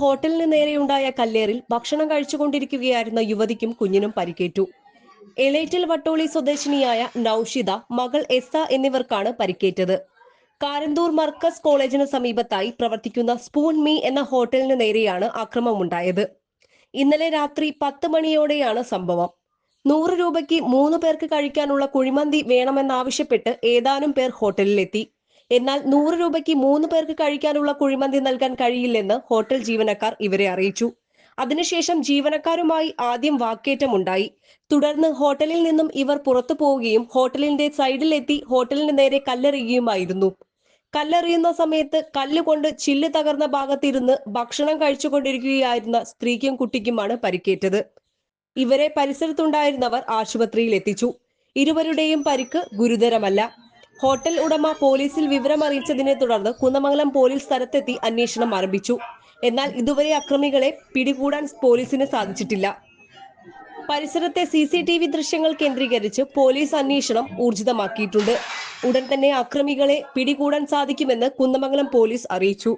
ഹോട്ടലിന് നേരെയുണ്ടായ കല്ലേറിൽ ഭക്ഷണം കഴിച്ചുകൊണ്ടിരിക്കുകയായിരുന്ന യുവതിക്കും കുഞ്ഞിനും പരിക്കേറ്റു. എളേറ്റിൽ വട്ടോളി സ്വദേശിനിയായ നൌഷിത മകൾ എസ്സ എന്നിവർക്കാണ് പരിക്കേറ്റത്. കാരന്തൂർ മർക്കസ് കോളേജിന് സമീപത്തായി പ്രവർത്തിക്കുന്ന സ്പൂൺ മീ എന്ന ഹോട്ടലിന് നേരെയാണ് ആക്രമമുണ്ടായത്. ഇന്നലെ രാത്രി പത്ത് മണിയോടെയാണ് സംഭവം. നൂറ് രൂപയ്ക്ക് മൂന്ന് പേർക്ക് കഴിക്കാനുള്ള കുഴിമന്തി വേണമെന്നാവശ്യപ്പെട്ട് ഏതാനും പേർ ഹോട്ടലിലെത്തി. എന്നാൽ നൂറ് രൂപയ്ക്ക് മൂന്ന് പേർക്ക് കഴിക്കാനുള്ള കുഴിമന്തി നൽകാൻ കഴിയില്ലെന്ന് ഹോട്ടൽ ജീവനക്കാർ ഇവരെ അറിയിച്ചു. അതിനുശേഷം ജീവനക്കാരുമായി ആദ്യം വാക്കേറ്റമുണ്ടായി. തുടർന്ന് ഹോട്ടലിൽ നിന്നും ഇവർ പുറത്തു പോവുകയും ഹോട്ടലിന്റെ സൈഡിലെത്തി ഹോട്ടലിന് നേരെ കല്ലെറിയുകയുമായിരുന്നു. കല്ലെറിയുന്ന സമയത്ത് കല്ലുകൊണ്ട് ചില്ല് തകർന്ന ഭാഗത്തിരുന്ന് ഭക്ഷണം കഴിച്ചുകൊണ്ടിരിക്കുകയായിരുന്ന സ്ത്രീക്കും കുട്ടിക്കുമാണ് പരിക്കേറ്റത്. ഇവരെ പരിസരത്തുണ്ടായിരുന്നവർ ആശുപത്രിയിൽ എത്തിച്ചു ഇരുവരുടെയും പരിക്ക് ഗുരുതരമല്ല. ഹോട്ടൽ ഉടമ പോലീസിൽ വിവരം അറിയിച്ചതിനെ തുടർന്ന് കുന്നമംഗലം പോലീസ് സ്ഥലത്തെത്തി അന്വേഷണം ആരംഭിച്ചു. എന്നാൽ ഇതുവരെ അക്രമികളെ പിടികൂടാൻ പോലീസിന് സാധിച്ചിട്ടില്ല. പരിസരത്തെ സി സി ടി വി ദൃശ്യങ്ങൾ കേന്ദ്രീകരിച്ച് പോലീസ് അന്വേഷണം ഊർജിതമാക്കിയിട്ടുണ്ട്. ഉടൻ തന്നെ അക്രമികളെ പിടികൂടാൻ സാധിക്കുമെന്ന് കുന്നമംഗലം പോലീസ് അറിയിച്ചു.